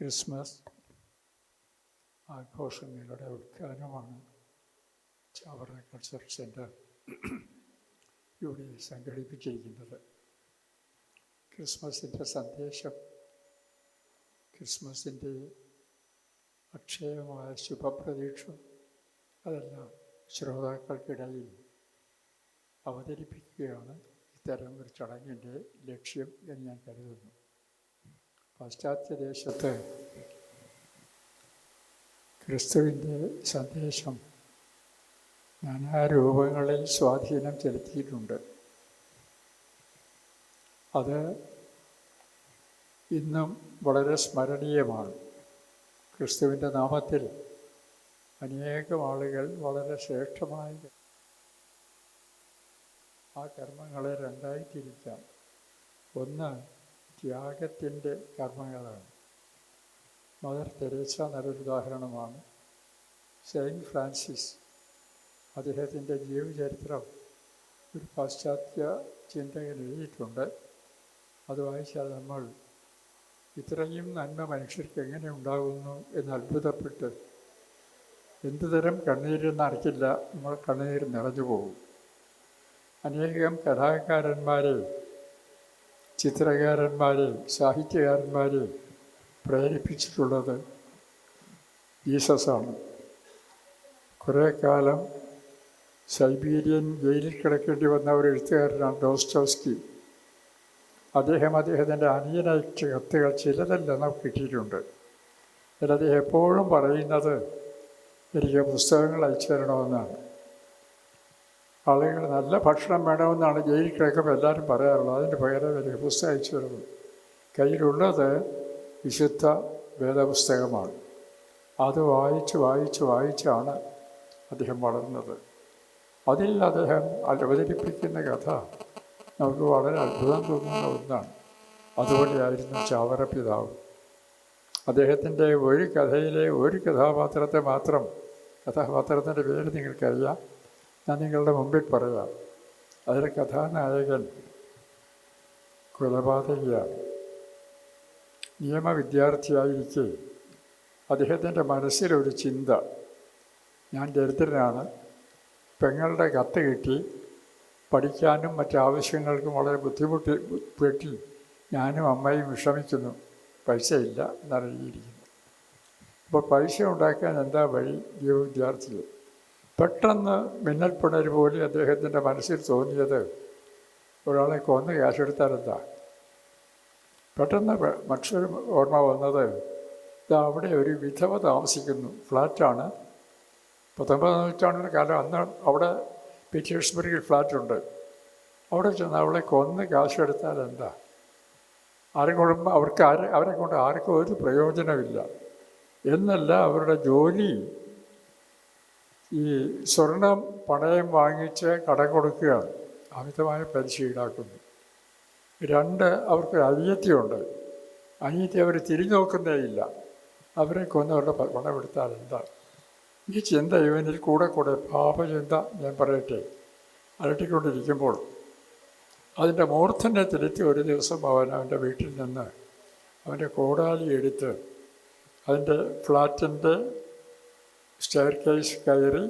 Christmas ആഘോഷങ്ങളുടെ ഉദ്ഘാടനമാണ് Chavara culture centre ഇവിടെ സംഘടിപ്പിച്ചിരിക്കുന്നത്. ക്രിസ്മസിന്റെ സന്ദേശം ക്രിസ്മസിന്റെ അക്ഷയമായ ശുഭപ്രതീക്ഷ അതെല്ലാം ശ്രോതാക്കൾക്കിടയിൽ അവതരിപ്പിക്കുകയാണ് ഇത്തരം ഒരു ചടങ്ങിന്റെ ലക്ഷ്യം എന്ന് ഞാൻ കരുതുന്നു. പാശ്ചാത്യ ദേശത്ത് ക്രിസ്തുവിന്റെ സന്ദേശം നാനാരൂപങ്ങളിൽ സ്വാധീനം ചെലുത്തിയിട്ടുണ്ട്. അത് ഇന്നും വളരെ സ്മരണീയമാണ്. ക്രിസ്തുവിന്റെ നാമത്തിൽ അനേകം ആളുകൾ വളരെ ശ്രേഷ്ഠമായ ആ കർമ്മങ്ങളെ രണ്ടായി തിരിക്കാം. ഒന്ന് ത്യാഗത്തിന്റെ കർമ്മങ്ങളാണ്. മദർ തെരേസ നല്ലൊരു ഉദാഹരണമാണ്. സെയിന്റ് ഫ്രാൻസിസ് അദ്ദേഹത്തിന്റെ ജീവചരിത്രം ഒരു പാശ്ചാത്യ ചിന്തകൻ എഴുതിയിട്ടുണ്ട്. അത് വായിച്ചാൽ നമ്മൾ ഇത്രയും നന്മ മനുഷ്യർക്ക് എങ്ങനെ ഉണ്ടാകുന്നു എന്ന് അത്ഭുതപ്പെട്ട് എന്തു തരം കണ്ണീരെന്ന് അറിയില്ല. നമ്മൾ കണ്ണീർ നിറഞ്ഞു പോകും. അനേകം കലാകാരന്മാരെ ചിത്രകാരന്മാരെ സാഹിത്യകാരന്മാരെ പ്രേരിപ്പിച്ചിട്ടുള്ളത് ജീസസാണ്. കുറേ കാലം സൈബീരിയൻ ജയിലിൽ കിടക്കേണ്ടി വന്ന ഒരു എഴുത്തുകാരനാണ് ഡോസ്റ്റോസ്കി അദ്ദേഹം അദ്ദേഹത്തിന്റെ അനിയനയച്ച കത്തുകൾ ചിലതെല്ലാം നമുക്ക് കിട്ടിയിട്ടുണ്ട്. എന്നാൽ അദ്ദേഹം എപ്പോഴും പറയുന്നത് എനിക്ക് പുസ്തകങ്ങൾ അയച്ചു തരണമെന്നാണ്. ആളുകൾ നല്ല ഭക്ഷണം വേണമെന്നാണ് ജയിൽ കിടക്കുമ്പോൾ എല്ലാവരും പറയാറുള്ളത്. അതിന്റെ പകരം എനിക്ക് പുസ്തകം അയച്ചു തരുന്നു. കയ്യിലുള്ളത് വിശുദ്ധ വേദപുസ്തകമാണ്. അത് വായിച്ച് വായിച്ച് വായിച്ചാണ് അദ്ദേഹം വളർന്നത്. അതിൽ അദ്ദേഹം അവതരിപ്പിക്കുന്ന കഥ നമുക്ക് വളരെ അത്ഭുതം തോന്നുന്ന ഒന്നാണ്. അതുപോലെയായിരുന്നു ചാവറ പിതാവ് അദ്ദേഹത്തിന്റെ ഒരു കഥയിലെ ഒരു കഥാപാത്രത്തെ മാത്രം കഥാപാത്രത്തിന്റെ പേര് നിങ്ങൾക്കറിയാം. ഞാൻ നിങ്ങളുടെ മുമ്പിൽ പറയാം അതിൽ കഥാനായകൻ കൊലപാതകയാണ്. നിയമവിദ്യാർത്ഥിയായിരിക്കെ അദ്ദേഹത്തിന്റെ മനസ്സിലൊരു ചിന്ത. ഞാൻ ദരിദ്രനാണ്. പെങ്ങളുടെ കത്ത് കിട്ടി. പഠിക്കാനും മറ്റാവശ്യങ്ങൾക്കും വളരെ ബുദ്ധിമുട്ടി പെട്ടി ഞാനും അമ്മയും വിഷമിക്കുന്നു. പൈസയില്ല എന്നറിയിരിക്കുന്നു അപ്പോൾ പൈസ ഉണ്ടാക്കാൻ എന്താ വഴി? ജീവ വിദ്യാർത്ഥികൾ. പെട്ടെന്ന് മിന്നൽപ്പിണര് പോലെ അദ്ദേഹത്തിന്റെ മനസ്സിൽ തോന്നിയത് ഒരാളെ കൊന്ന് ക്യാഷെടുത്താൽ എന്താ പെട്ടെന്ന് മറ്റൊരു ഓർമ്മ വന്നത് ഇതാ അവിടെ ഒരു വിധവ താമസിക്കുന്നു ഫ്ലാറ്റാണ്. പത്തൊമ്പതാം നൂറ്റാണ്ടിന്റെ കാലം അന്ന് അവിടെ പീറ്റേഴ്സ്ബർഗിൽ ഫ്ലാറ്റുണ്ട്. അവിടെ ചെന്ന് അവളെ കൊന്ന് കാശെടുത്താൽ എന്താ ആരെ കൊണ്ടും അവർക്ക് ആരെ അവരെ കൊണ്ട് ആർക്കും ഒരു പ്രയോജനമില്ല. എന്നല്ല അവരുടെ ജോലി. ഈ സ്വർണം പണയം വാങ്ങിച്ച് കടം കൊടുക്കുക അമിതമായ പലിശ ഈടാക്കുന്നു. രണ്ട് അവർക്ക് അനിയത്തിയുണ്ട്. അനിയത്തി അവർ തിരിഞ്ഞു നോക്കുന്നേയില്ല. അവരെ കൊന്നവരുടെ പണം എടുത്താൽ എന്താ? ഈ ചിന്ത ഇവനിൽ കൂടെ കൂടെ പാപചിന്ത ഞാൻ പറയട്ടെ. അലട്ടിക്കൊണ്ടിരിക്കുമ്പോൾ അതിന്റെ മൂർധന്യത്തിലെത്തി ഒരു ദിവസം അവൻ അവന്റെ വീട്ടിൽ നിന്ന് അവന്റെ കോടാലി എടുത്ത് അതിന്റെ ഫ്ലാറ്റിന്റെ സ്റ്റെയർ കേസ് കയറി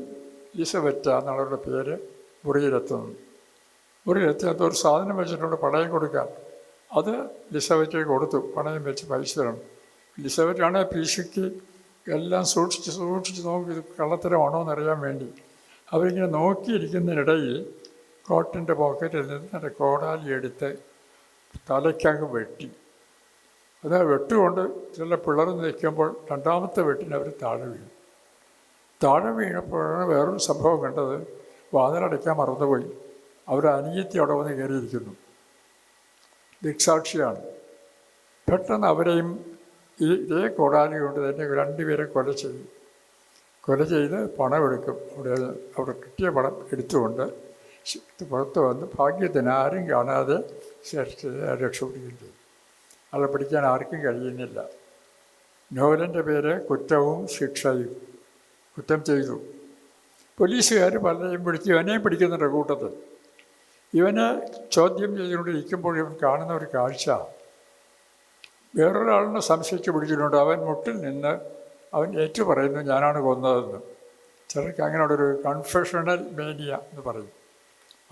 ലിസബറ്റ എന്നുള്ളവരുടെ പേര് മുറിയിലെത്തുന്നു. മുറിയിലെത്തിയത് ഒരു സാധനം വെച്ചിട്ടുണ്ട് പണയം കൊടുക്കാൻ. അത് ലിസബറ്റയ്ക്ക് കൊടുത്തു. പണയം വെച്ച് പൈസ തരണം ലിസബറ്റാണ് പീശയ്ക്ക് എല്ലാം സൂക്ഷിച്ച് സൂക്ഷിച്ച് നോക്കി ഇത് കള്ളത്തരമാണോ എന്നറിയാൻ വേണ്ടി. അവരിങ്ങനെ നോക്കിയിരിക്കുന്നതിനിടയിൽ കോട്ടിന്റെ പോക്കറ്റിൽ നിന്ന് കോടാലി എടുത്ത് തലയ്ക്കങ്ങ് വെട്ടി. അത് വെട്ടുകൊണ്ട് ചില പിളർന്ന് നിൽക്കുമ്പോൾ രണ്ടാമത്തെ വെട്ടിന് അവർ താഴെ വീണു. താഴെ വീണപ്പോഴാണ് വേറൊരു സംഭവം കണ്ടത്. വാതിലടയ്ക്കാൻ മറന്നുപോയി. അവർ അനിയത്തി അവിടെ വന്ന് കയറിയിരിക്കുന്നു. ദിക്സാക്ഷിയാണ് പെട്ടെന്ന് അവരെയും ഈ ഇതേ കോടാലി കൊണ്ട് തന്നെ രണ്ടുപേരെ കൊല ചെയ്യും കൊല ചെയ്ത് പണമെടുക്കും. അവിടെ അവിടെ കിട്ടിയ പണം എടുത്തുകൊണ്ട് പുറത്ത് വന്ന് ഭാഗ്യത്തിന് ആരും കാണാതെ രക്ഷപ്പെടുകയും ചെയ്യും അയാളെ പിടിക്കാൻ ആർക്കും കഴിയുന്നില്ല. നോവലിന്റെ പേര് കുറ്റവും ശിക്ഷയും. കുറ്റം ചെയ്തു. പോലീസുകാർ പലരെയും പിടിച്ച്. ഇവനെയും പിടിക്കുന്നുണ്ട് കൂട്ടത്തിൽ. ഇവനെ ചോദ്യം ചെയ്തുകൊണ്ടിരിക്കുമ്പോൾ ഇവൻ കാണുന്ന ഒരു കാഴ്ച. വേറൊരാളിനെ സംശയിച്ച് പിടിച്ചിട്ടുണ്ട്. അവൻ മുട്ടിൽ നിന്ന് അവൻ ഏറ്റു പറയുന്നു ഞാനാണ് കൊന്നതെന്ന്. ചിലർക്ക് അങ്ങനെ ഒരു കൺഫെഷണൽ മേനിയ എന്ന് പറയും.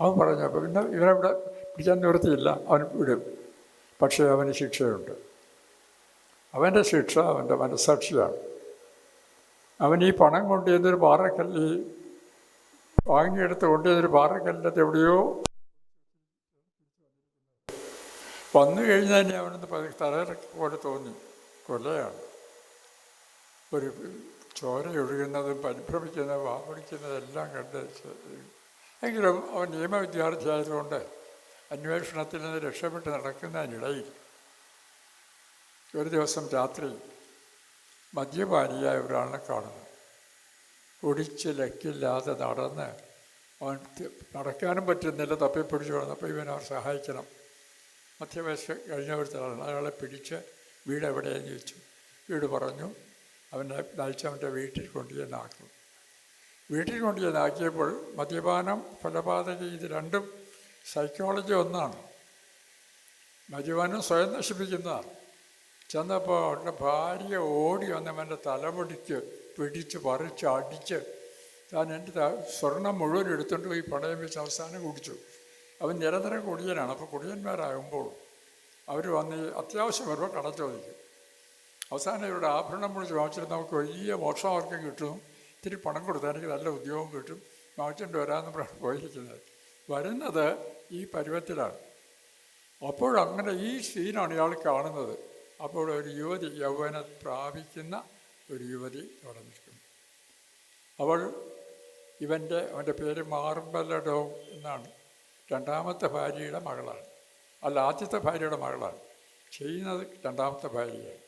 അവൻ പറഞ്ഞു അപ്പോൾ പിന്നെ ഇവനവിടെ പിടിക്കാൻ നിവൃത്തിയില്ല. അവൻ വിടും. പക്ഷേ അവന് ശിക്ഷയുണ്ട്. അവന്റെ ശിക്ഷ അവന്റെ മനസ്സാക്ഷിയാണ്. അവൻ ഈ പണം കൊണ്ടുചെന്നൊരു പാറക്കല്ല് ഈ വാങ്ങിയെടുത്ത് കൊണ്ടുചെന്നൊരു പാറക്കല്ലിനകത്ത് എവിടെയോ വന്നു കഴിഞ്ഞാൽ തന്നെ അവനൊന്ന് തലയിറക്കി പോലെ തോന്നി. കൊലയാണ്. ഒരു ചോര ഒഴുകുന്നതും പരിഭ്രമിക്കുന്നതും വാപിടിക്കുന്നതും എല്ലാം കണ്ട് എങ്കിലും അവൻ നിയമ വിദ്യാർത്ഥിയായതുകൊണ്ട് അന്വേഷണത്തിൽ നിന്ന് രക്ഷപ്പെട്ട് നടക്കുന്നതിനിടയിൽ ഒരു ദിവസം രാത്രി മദ്യപാനിയായ ഒരാളിനെ കാണുന്നു കുടിച്ച് ലക്കില്ലാതെ നടന്ന് അവൻ നടക്കാനും പറ്റുന്നില്ല തപ്പിപ്പിടിച്ച് വേണം അപ്പോൾ ഇവൻ അവർ സഹായിക്കണം. മധ്യവയസ് കഴിഞ്ഞ ഒരുത്തരാണ് അയാളെ പിടിച്ച് വീട് എവിടെയെന്ന് ചോദിച്ചു. വീട് പറഞ്ഞു അവനെ അയച്ചവന്റെ അവന്റെ വീട്ടിൽ കൊണ്ടുചെന്നാക്കി വീട്ടിൽ കൊണ്ടുചെന്നാക്കിയപ്പോൾ മദ്യപാനം കൊലപാതക ഇത് രണ്ടും സൈക്കോളജി ഒന്നാണ്. മദ്യപാനം സ്വയം നശിപ്പിക്കുന്നതാണ്. ചെന്നപ്പോൾ അവരുടെ ഭാര്യ ഓടി വന്നവന്റെ തലപൊടിച്ച് പിടിച്ച് പറിച്ച് അടിച്ച് താൻ എന്റെ സ്വർണം മുഴുവൻ എടുത്തുകൊണ്ട് പോയി പണയം വെച്ച് അവസാനം കുടിച്ചു. അവൻ നിരന്തരം കുടിയനാണ്. അപ്പോൾ കുടിയന്മാരാകുമ്പോൾ അവർ വന്ന് അത്യാവശ്യം വരുമ്പോൾ കട ചോദിക്കും. അവസാനം ഇവരുടെ ആഭരണം മുഴുവൻ വാങ്ങിച്ചിട്ട് നമുക്ക് വലിയ മോക്ഷമാർക്കും കിട്ടും. ഇത്തിരി പണം കൊടുത്താൽ എനിക്ക് നല്ല ഉദ്യോഗം കിട്ടും. വാങ്ങിച്ചുകൊണ്ട് വരാമെന്ന് പറഞ്ഞു പോയിരിക്കുന്നത്. വരുന്നത് ഈ പരുവത്തിലാണ്. അപ്പോഴങ്ങനെ ഈ സീനാണ് ഇയാൾ കാണുന്നത്. അപ്പോൾ ഒരു യുവതി യൗവന പ്രാപിക്കുന്ന ഒരു യുവതി അവിടെ നിൽക്കുന്നു. അവൾ ഇവന്റെ അവന്റെ പേര് മാർബലഡോ എന്നാണ്. രണ്ടാമത്തെ ഭാര്യയുടെ മകളാണ്. അല്ല ആദ്യത്തെ ഭാര്യയുടെ മകളാണ്. ചെയ്യുന്നത് രണ്ടാമത്തെ ഭാര്യയാണ്.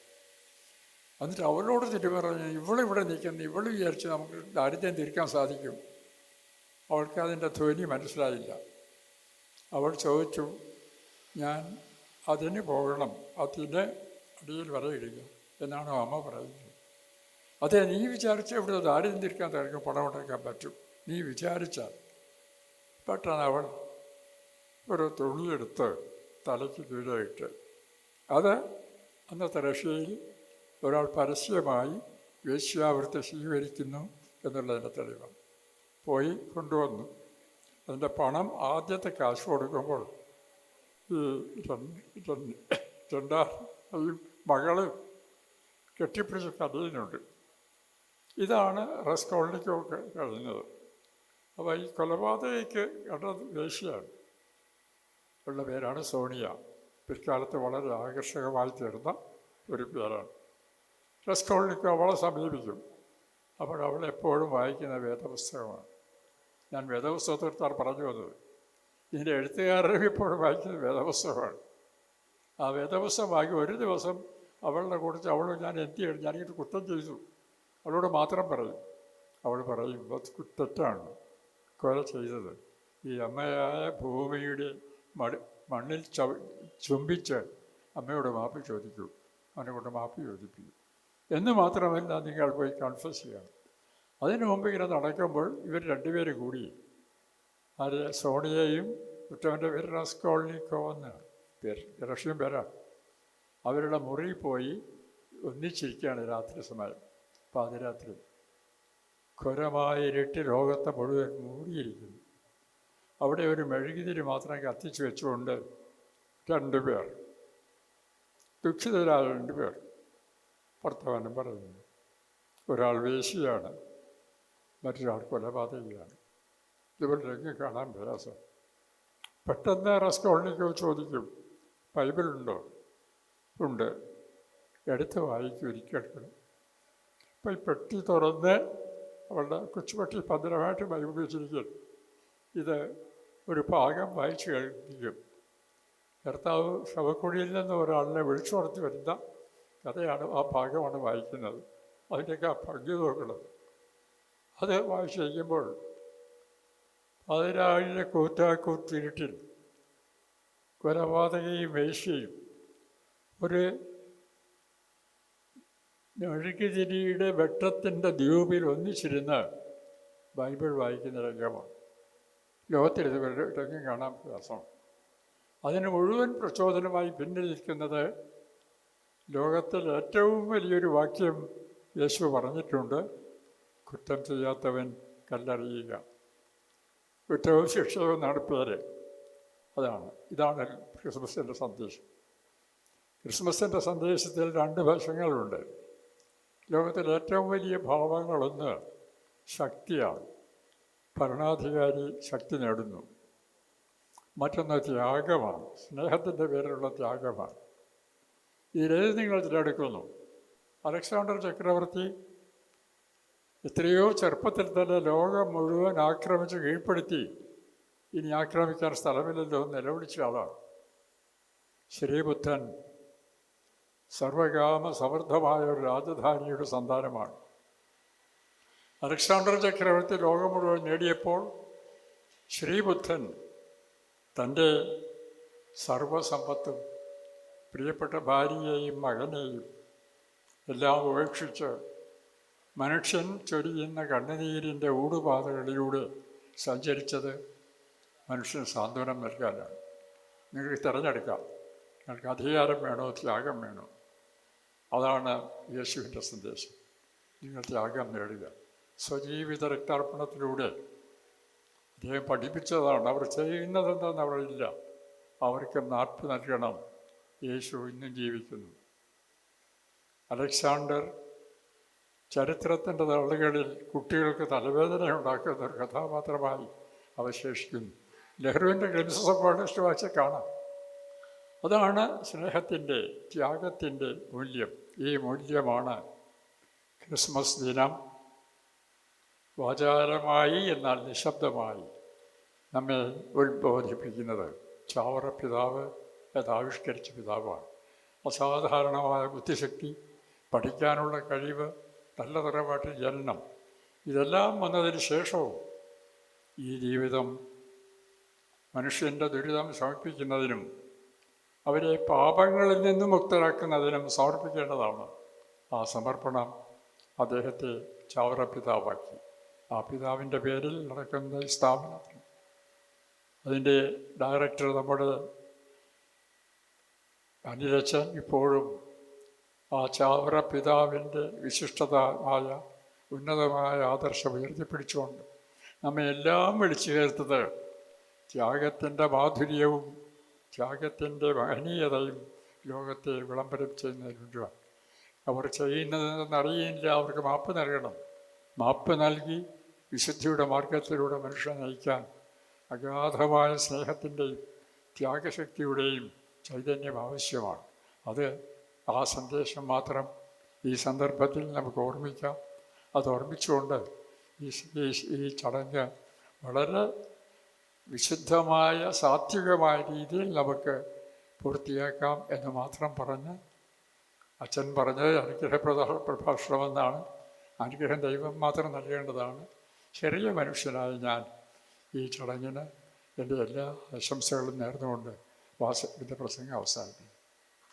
എന്നിട്ട് അവളോട് തിരി പറഞ്ഞു ഇവളിവിടെ നിൽക്കുന്നു ഇവൾ വിചാരിച്ച് നമുക്ക് ദാരിദ്ര്യം തിരിക്കാൻ സാധിക്കും. അവൾക്ക് അതിന്റെ ധ്വനി മനസ്സിലായില്ല. അവൾ ചോദിച്ചു ഞാൻ അതിന് പോകണം അതിന് അടിയിൽ വരയിടുക എന്നാണ് അമ്മ പറയുന്നത്. അതെ നീ വിചാരിച്ച ഇവിടെ ദാരിദ്ര്യം തിരിക്കാൻ തിരക്കും പണം ഉണ്ടാക്കാൻ പറ്റും. നീ വിചാരിച്ചാൽ. പെട്ടെന്ന് അവൾ ഒരു തുള്ളിയെടുത്ത് തലയ്ക്ക് കീഴായിട്ട്. അത് അന്നത്തെ റഷ്യയിൽ ഒരാൾ പരസ്യമായി വേശ്യാവൃത്തി സ്വീകരിക്കുന്നു എന്നുള്ളതിന്റെ തെളിവാണ്. പോയി കൊണ്ടുവന്നു. അതിന്റെ പണം ആദ്യത്തെ കാശ് കൊടുക്കുമ്പോൾ ഈ രണ്ട് രണ്ട് മകൾ കെട്ടിപ്പിടിച്ച് കരയുന്നുണ്ട് ഇതാണ് റെസ്കോളിനിക്കൊക്കെ കഴിഞ്ഞത് അപ്പോൾ ഈ കൊലപാതകയ്ക്ക് കണ്ടത് ദേശീയാണ് ഉള്ള പേരാണ് സോണിയ. പിൽക്കാലത്ത് വളരെ ആകർഷകമായി തീർന്ന ഒരു പേരാണ്. റെസ്കോളിനിക്കോ അവളെ സമീപിക്കും. അപ്പോൾ അവൾ എപ്പോഴും വായിക്കുന്ന വേദപുസ്തകമാണ്. ഞാൻ വേദപുസ്തകത്തെടുത്താണ് പറഞ്ഞു വന്നത്. ഇതിന്റെ എഴുത്തുകാരനും ഇപ്പോഴും വായിക്കുന്ന വേദപുസ്തകമാണ്. ആ വേദപുസ്തകം വായിക്കും. ഒരു ദിവസം അവളുടെ കൂടെ അവൾ ഞാൻ ചെയ്യണം ഞാനിങ്ങനെ കുറ്റം ചെയ്തു. അവളോട് മാത്രം പറയും. അവൾ പറയും "അത് കു- തെറ്റാണ്. കൊല ചെയ്തത്. ഈ അമ്മയായ ഭൂമിയുടെ മടി മണ്ണിൽ ചവ ചുംബിച്ച് അമ്മയോട് മാപ്പ് ചോദിച്ചു. അവനെ കൊണ്ട് മാപ്പ് ചോദിപ്പിക്കും. എന്ന് മാത്രമല്ല നിങ്ങൾ പോയി കൺഫ്യൂസ് ചെയ്യണം. അതിനു മുമ്പ് ഇങ്ങനെ നടക്കുമ്പോൾ ഇവർ രണ്ടുപേരും കൂടി. ആര്? സോണിയയും കുറ്റവന്റെ പേര് റസ്കോൾനിക്കോ എന്ന് പേര് റഷ്യൻ പേരാണ് അവരുടെ മുറിയിൽ പോയി ഒന്നിച്ചിരിക്കുകയാണ് രാത്രി സമയം പാതിരാത്രി. ഘോരമായ ഇരട്ടി ലോകത്തെ മുഴുവൻ മൂടിയിരിക്കുന്നു. അവിടെ ഒരു മെഴുകുതിരി മാത്രം കത്തിച്ചു വെച്ചുകൊണ്ട് രണ്ടുപേർ ദുഃഖിതരായ രണ്ടുപേർ വർത്തമാനം പറയുന്നു. ഒരാൾ വേശിയാണ് മറ്റൊരാൾ കൊലപാതകയാണ്. ഇതുപോലെ രംഗം കാണാൻ പ്രയാസം. പെട്ടെന്ന് റെസ്കോളിനിക്കോ ചോദിക്കും ബൈബിളുണ്ടോ? ഉണ്ട്. എടുത്ത് വായിക്കും ഒരിക്കലും അപ്പോൾ ഈ പെട്ടി തുറന്ന് അവളുടെ കൊച്ചുപെട്ടി ഭദ്രമായിട്ട് ബൈബിൾ ഇത് ഒരു ഭാഗം വായിച്ചു കഴിഞ്ഞിരിക്കും. കർത്താവ് ശവക്കുഴിയിൽ നിന്ന് ഒരാളിനെ വിളിച്ചു നടത്തി വരുന്ന കഥയാണ് ആ ഭാഗമാണ് വായിക്കുന്നത്. അതിന്റെയൊക്കെ ആ ഭംഗി നോക്കണം. അത് വായിച്ചു കഴിയുമ്പോൾ പതിനാഴിലെ കൂറ്റാക്കൂത്തിരുട്ടിൽ കൊലപാതകയും വേശ്യയും ഒരു മെഴുകുതിരിയുടെ വെട്ടത്തിന്റെ ദ്വീപിൽ ഒന്നിച്ചിരുന്ന് ബൈബിൾ വായിക്കുന്ന രംഗമാണ് ലോകത്തിൽ ഇതുവരെ രംഗം കാണാൻ പ്രയാസമാണ് അതിന് മുഴുവൻ പ്രചോദനമായി പിന്നിൽ നിൽക്കുന്നത് ലോകത്തിൽ ഏറ്റവും വലിയൊരു വാക്യം യേശു പറഞ്ഞിട്ടുണ്ട് കുറ്റം ചെയ്യാത്തവൻ കല്ലറിയുക കുറ്റവും ശിക്ഷവും എന്നാണ് അതാണ് ഇതാണ് ക്രിസ്മസിന്റെ സന്ദേശം. ക്രിസ്മസിന്റെ സന്ദേശത്തിൽ രണ്ട് വശങ്ങളുണ്ട്. ലോകത്തിൽ ഏറ്റവും വലിയ ഭാവങ്ങളൊന്ന് ശക്തിയാണ്. ഭരണാധികാരി ശക്തി നേടുന്നു. മറ്റൊന്ന് ത്യാഗമാണ്. സ്നേഹത്തിന്റെ പേരിലുള്ള ത്യാഗമാണ്. ഇതിലേത് നിങ്ങൾ തിരഞ്ഞെടുക്കുന്നു. അലക്സാണ്ടർ ചക്രവർത്തി എത്രയോ ചെറുപ്പത്തിൽ തന്നെ ലോകം മുഴുവൻ ആക്രമിച്ച് കീഴ്പ്പെടുത്തി. ഇനി ആക്രമിക്കാൻ സ്ഥലമില്ലല്ലോ നിലവിളിച്ച ആളാണ്. ശ്രീബുദ്ധൻ സർവകാമ സമൃദ്ധമായ ഒരു രാജധാനിയുടെ സന്താനമാണ്. അലക്സാണ്ടർ ചക്രവർത്തി ലോകം മുഴുവൻ നേടിയപ്പോൾ ശ്രീബുദ്ധൻ തന്റെ സർവസമ്പത്തും പ്രിയപ്പെട്ട ഭാര്യയെയും മകനെയും എല്ലാം ഉപേക്ഷിച്ച് മനുഷ്യൻ ചൊരിയുന്ന കണ്ണുനീരിന്റെ ഊടുപാതകളിലൂടെ സഞ്ചരിച്ചത് മനുഷ്യന് സാന്ത്വനം നൽകാനാണ്. നിങ്ങൾക്ക് തിരഞ്ഞെടുക്കാം. നിങ്ങൾക്ക് അധികാരം വേണോ? ത്യാഗം വേണോ? അതാണ് യേശുവിന്റെ സന്ദേശം. നിങ്ങൾ ത്യാഗം നേടുക. സ്വജീവിത രക്താർപ്പണത്തിലൂടെ അദ്ദേഹം പഠിപ്പിച്ചതാണ്. അവർ ചെയ്യുന്നതെന്താണെന്ന് അവരില്ല അവർക്ക് നാട്ടു നൽകണം. യേശു ഇന്നും ജീവിക്കുന്നു. അലക്സാണ്ടർ ചരിത്രത്തിന്റെ തള്ളുകളിൽ കുട്ടികൾക്ക് തലവേദന ഉണ്ടാക്കുന്ന ഒരു കഥാപാത്രമായി അവശേഷിക്കുന്നു. നെഹ്റുവിന്റെ ക്ലിംസസ് ഓഫ് കാണാം. അതാണ് സ്നേഹത്തിന്റെ ത്യാഗത്തിന്റെ മൂല്യം. ഈ മൂല്യമാണ് ക്രിസ്മസ് ദിനം വാചാരമായി എന്നാൽ നിശബ്ദമായി നമ്മെ ഉത്ബോധിപ്പിക്കുന്നത്. ചാവറ പിതാവ് അത് ആവിഷ്കരിച്ച പിതാവാണ്. അസാധാരണമായ ബുദ്ധിശക്തി പഠിക്കാനുള്ള കഴിവ് നല്ല തറവാട്ട് ജനനം ഇതെല്ലാം വന്നതിന് ശേഷവും ഈ ജീവിതം മനുഷ്യന്റെ ദുരിതം സമർപ്പിക്കുന്നതിനും അവരെ പാപങ്ങളിൽ നിന്ന് മുക്തരാക്കുന്നതിനും സമർപ്പിക്കേണ്ടതാണ്. ആ സമർപ്പണം അദ്ദേഹത്തെ ചാവറ പിതാവാക്കി. ആ പിതാവിന്റെ പേരിൽ നടക്കുന്ന ഈ സ്ഥാപനത്തിന് അതിന്റെ ഡയറക്ടർ നമ്മുടെ അനിലച്ചൻ ഇപ്പോഴും ആ ചാവറ പിതാവിന്റെ വിശിഷ്ടതമായ ഉന്നതമായ ആദർശം ഉയർത്തിപ്പിടിച്ചുകൊണ്ട് നമ്മെ എല്ലാം വിളിച്ചു ചേർത്തത് ത്യാഗത്തിന്റെ മാധുര്യവും ത്യാഗത്തിന്റെ മഹനീയതയും ലോകത്തെ വിളംബരം ചെയ്യുന്നതിനുമാണ് അവർ ചെയ്യുന്നതെന്നറിയില്ല അവർക്ക് മാപ്പ് നൽകണം. മാപ്പ് നൽകി വിശുദ്ധിയുടെ മാർഗത്തിലൂടെ മനുഷ്യനെ നയിക്കാൻ അഗാധമായ സ്നേഹത്തിന്റെയും ത്യാഗശക്തിയുടെയും ചൈതന്യം ആവശ്യമാണ്. അത് ആ സന്ദേശം മാത്രം ഈ സന്ദർഭത്തിൽ നമുക്ക് ഓർമ്മിക്കാം. അത് ഓർമ്മിച്ചുകൊണ്ട് ഈ- ഈ ചടങ്ങ് വളരെ വിശുദ്ധമായ സാത്വികമായ രീതിയിൽ നമുക്ക് പൂർത്തിയാക്കാം എന്ന് മാത്രം പറഞ്ഞ് അച്ഛൻ പറഞ്ഞത് അനുഗ്രഹപ്രദ പ്രഭാഷണമെന്നാണ്. അനുഗ്രഹം ദൈവം മാത്രം നൽകേണ്ടതാണ്. ചെറിയ മനുഷ്യനായ ഞാൻ ഈ ചടങ്ങിന് എന്റെ എല്ലാ ആശംസകളും നേർന്നുകൊണ്ട് വാസ പ്രസംഗം അവസാനിപ്പിക്കും